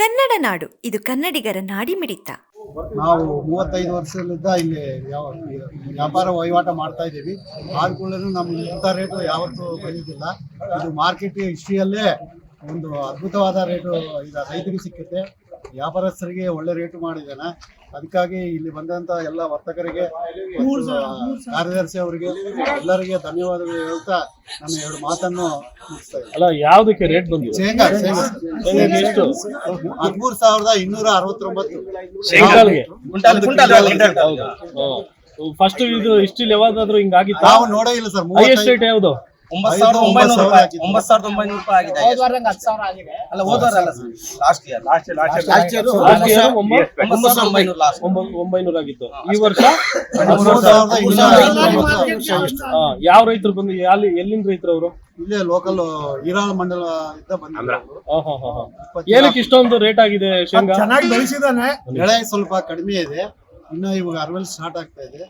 ಕನ್ನಡ ನಾಡು. ಇದು ಕನ್ನಡಿಗರ ನಾಡಿಮಿಡಿತ ನಾವು ಮೂವತ್ತೈದು ವರ್ಷದಿಂದ ಇಲ್ಲಿ ಯಾವ ವ್ಯಾಪಾರ ವಹಿವಾಟ ಮಾಡ್ತಾ ಇದ್ದೀವಿ. ಕೂಡಲೇ ನಮ್ಗೆ ಇಂಥ ರೇಟು ಯಾವತ್ತೂ ಬಂದಿದ್ದಿಲ್ಲ ಇದು ಮಾರ್ಕೆಟ್ ಹಿಸ್ಟ್ರಿಯಲ್ಲೇ ಒಂದು ಅದ್ಭುತವಾದ ರೇಟು ಈಗ ರೈತರಿಗೆ ಸಿಕ್ಕುತ್ತೆ. ವ್ಯಾಪಾರಸ್ಥರಿಗೆ ಒಳ್ಳೆ ರೇಟ್ ಮಾಡಿದ್ದೇನೆ. ಅದಕ್ಕಾಗಿ ಇಲ್ಲಿ ಬಂದಂತ ಎಲ್ಲ ವರ್ತಕರಿಗೆ ಕಾರ್ಯದರ್ಶಿ ಅವರಿಗೆ ಎಲ್ಲರಿಗೆ ಧನ್ಯವಾದಗಳು ಹೇಳ್ತಾ ನನ್ನ ಎರಡು ಮಾತನ್ನು ಮುಗಿಸ್ತಾ ಇದ್ದೀನಿ. ಅಲ್ಲ ಯಾವ್ದಕ್ಕೆ ರೇಟ್ ಬಂದಿದೆ? ಶೇಂಗಾ ಶೇಂಗಾ. ಶೇಂಗಾಗೆ ಎಷ್ಟು? ಹದಿಮೂರು ಸಾವಿರದ ಇನ್ನೂರ ಅರವತ್ತೊಂಬತ್ತು. ಶೇಂಗಾಲ್ಗೆ. ಫಸ್ಟ್ ಇದು ಇಷ್ಟಿಲ್ ಯಾವಾಗಾದ್ರೂ ಹಿಂಗಾಗಿತ್ತು? ನಾವು ನೋಡೇ ಇಲ್ಲ ಸರ್ ಹೈಯೆಸ್ಟ್ ರೇಟ್ ಯಾವ್ದು? ಒಂಬತ್ತು ಸಾವಿರದ ಒಂಬೈನೂರು ಸಾವಿರ ರೂಪಾಯಿ ಒಂಬತ್ತು ಸಾವಿರದ ಒಂಬೈನೂರು ರೂಪಾಯಿ ಆಗಿದೆ. ಅಲ್ಲ ಹೋದವರ ಅಲ್ಲ last year last year last year ಒಂಬತ್ತು ಸಾವಿರದ ಒಂಬೈನೂರು ಲಾಸ್ಟ್ ಒಂಬೈನೂರ ಆಗಿತ್ತು. ಈ ವರ್ಷ ಯಾವ ರೈತರು ಬಂದು ಎಲ್ಲಿ ಎಲ್ಲಿಂದ ರೈತರು ಅವರು? ಇಲ್ಲೇ ಲೋಕಲ್ ಈರಾಳ ಮಂಡಲ ಇದ್ದ ಬಂದಿದ್ರು ಏನಕ್ಕೆ ಇಷ್ಟೊಂದು ರೇಟ್ ಆಗಿದೆ ಶೇಂಗಾ? ಚೆನ್ನಾಗಿ ಬೆಳೆಸಿದಾನೆ. ಬೆಳೆ ಸ್ವಲ್ಪ ಕಡಿಮೆ ಇದೆ. ಇನ್ನು ಇವಾಗ ಅರ್ವೆಲ್ಸ್ ಸ್ಟಾರ್ಟ್ ಆಗ್ತಾ ಇದೆ.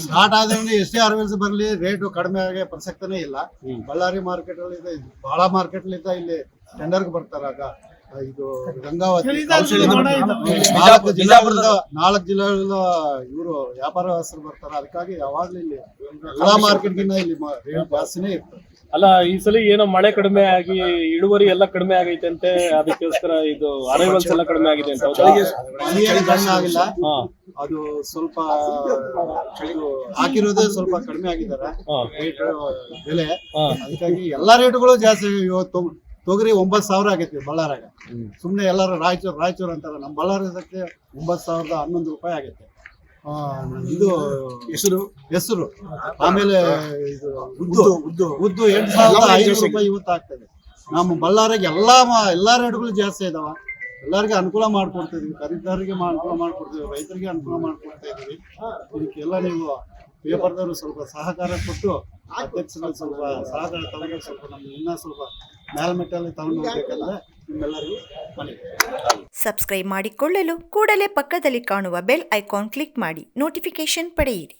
ಸ್ಟಾರ್ಟ್ ಆದ್ರೆ ಎಷ್ಟೇ ಅರ್ವೆಲ್ಸ್ ಬರಲಿ ರೇಟು ಕಡಿಮೆ ಆಗಿ ಪ್ರಸಕ್ತನೇ ಇಲ್ಲ. ಬಳ್ಳಾರಿ ಮಾರ್ಕೆಟ್ ಅಲ್ಲಿ ಇದೆ ಬಹಳ ಮಾರ್ಕೆಟ್ ಇಲ್ಲಿ ಟೆಂಡರ್ಗೆ ಬರ್ತಾರ ಆಗ. ಇದು ಗಂಗಾವತಿ. ನಾಲ್ಕು ಜಿಲ್ಲೆಗಳಿಂದ ನಾಲ್ಕು ಜಿಲ್ಲೆಗಳಿಂದ ಇವರು ವ್ಯಾಪಾರಸ್ಥರು ಬರ್ತಾರೆ. ಅದಕ್ಕಾಗಿ ಯಾವಾಗ್ಲೂ ಇಲ್ಲಿ ಎಲ್ಲಾ ಮಾರ್ಕೆಟ್ಗಿಂತ ಇಲ್ಲಿ ರೇಟ್ ಜಾಸ್ತಿನೇ ಇರ್ತದೆ. ಅಲ್ಲ ಈ ಸಲ ಏನೋ ಮಳೆ ಕಡಿಮೆ ಆಗಿ ಇಳುವರಿ ಎಲ್ಲ ಕಡಿಮೆ ಆಗೈತೆ ಅಂತೆ ಅದಕ್ಕೋಸ್ಕರ ಇದು ಅರೈವಲ್ಸ್ ಎಲ್ಲ ಕಡಿಮೆ ಆಗಿದೆ ಅಂತ ಆಗಿಲ್ಲ. ಅದು ಸ್ವಲ್ಪ ಹಾಕಿರೋದೇ ಸ್ವಲ್ಪ ಕಡಿಮೆ ಆಗಿದ್ದಾರೆ. ಹಾ. ರೇಟ್ ಬೆಲೆ. ಅದಕ್ಕಾಗಿ ಎಲ್ಲಾ ರೇಟ್ಗಳು ಜಾಸ್ತಿ ಇವತ್ತು ತೊಗರಿ ಒಂಬತ್ತು ಸಾವಿರ ಆಗೈತಿ ಬಳ್ಳಾರಾಗ. ಸುಮ್ಮನೆ ಎಲ್ಲರೂ ರಾಯಚೂರು ರಾಯಚೂರು ಅಂತಾರೆ ನಮ್ಮ ಬಳ್ಳಾರಿ ಇದಕ್ಕೆ ಒಂಬತ್ತು ಸಾವಿರದ ಹನ್ನೊಂದು ರೂಪಾಯಿ ಆಗೈತೆ. ಆ, ಇದು ಹೆಸರು? ಹೆಸರು. ಆಮೇಲೆ ಇದು ಉದ್ದು ಉದ್ದು ಉದ್ದು. ಎಂಟು ಸಾವಿರದ ಐನೂರು ರೂಪಾಯಿ ಇವತ್ತು ಆಗ್ತದೆ. ನಮ್ಮ ಬಳ್ಳಾರಿಗೆ ಎಲ್ಲ ಎಲ್ಲ ರೇಟ್ಗಳು ಜಾಸ್ತಿ ಇದಾವ. ಎಲ್ಲರಿಗೆ ಅನುಕೂಲ ಮಾಡ್ಕೊಡ್ತಿದ್ವಿ ಖರೀದಾರಿಗೆ ಮಾ- ಅನುಕೂಲ ಮಾಡ್ಕೊಡ್ತೀವಿ ರೈತರಿಗೆ ಅನುಕೂಲ ಮಾಡ್ಕೊಡ್ತಾ ಇದೀವಿ ಇದಕ್ಕೆಲ್ಲ ನೀವು ಪೇಪರ್ದವರು ಸ್ವಲ್ಪ ಸಹಕಾರ ಕೊಟ್ಟು ಅಧ್ಯಕ್ಷರಲ್ಲಿ ಸ್ವಲ್ಪ ಸಹಕಾರ ತಗೊಂಡು ಸ್ವಲ್ಪ ನಮ್ಗೆ ಇನ್ನೂ ಸ್ವಲ್ಪ ಮೇಲ್ಮೆಟ್ಟಲ್ಲಿ ತಗೊಂಡು ಹೋಗ್ಬೇಕಂದ್ರೆ ನಿಮ್ಮೆಲ್ಲರಿಗೂ ಮನವಿ. ಸಬ್ಸ್ಕ್ರೈಬ್ ಮಾಡಿಕೊಳ್ಳಲು ಕೂಡಲೇ ಪಕ್ಕದಲ್ಲಿ ಕಾಣುವ ಬೆಲ್ ಐಕಾನ್ ಕ್ಲಿಕ್ ಮಾಡಿ ನೋಟಿಫಿಕೇಶನ್ ಪಡೆಯಿರಿ.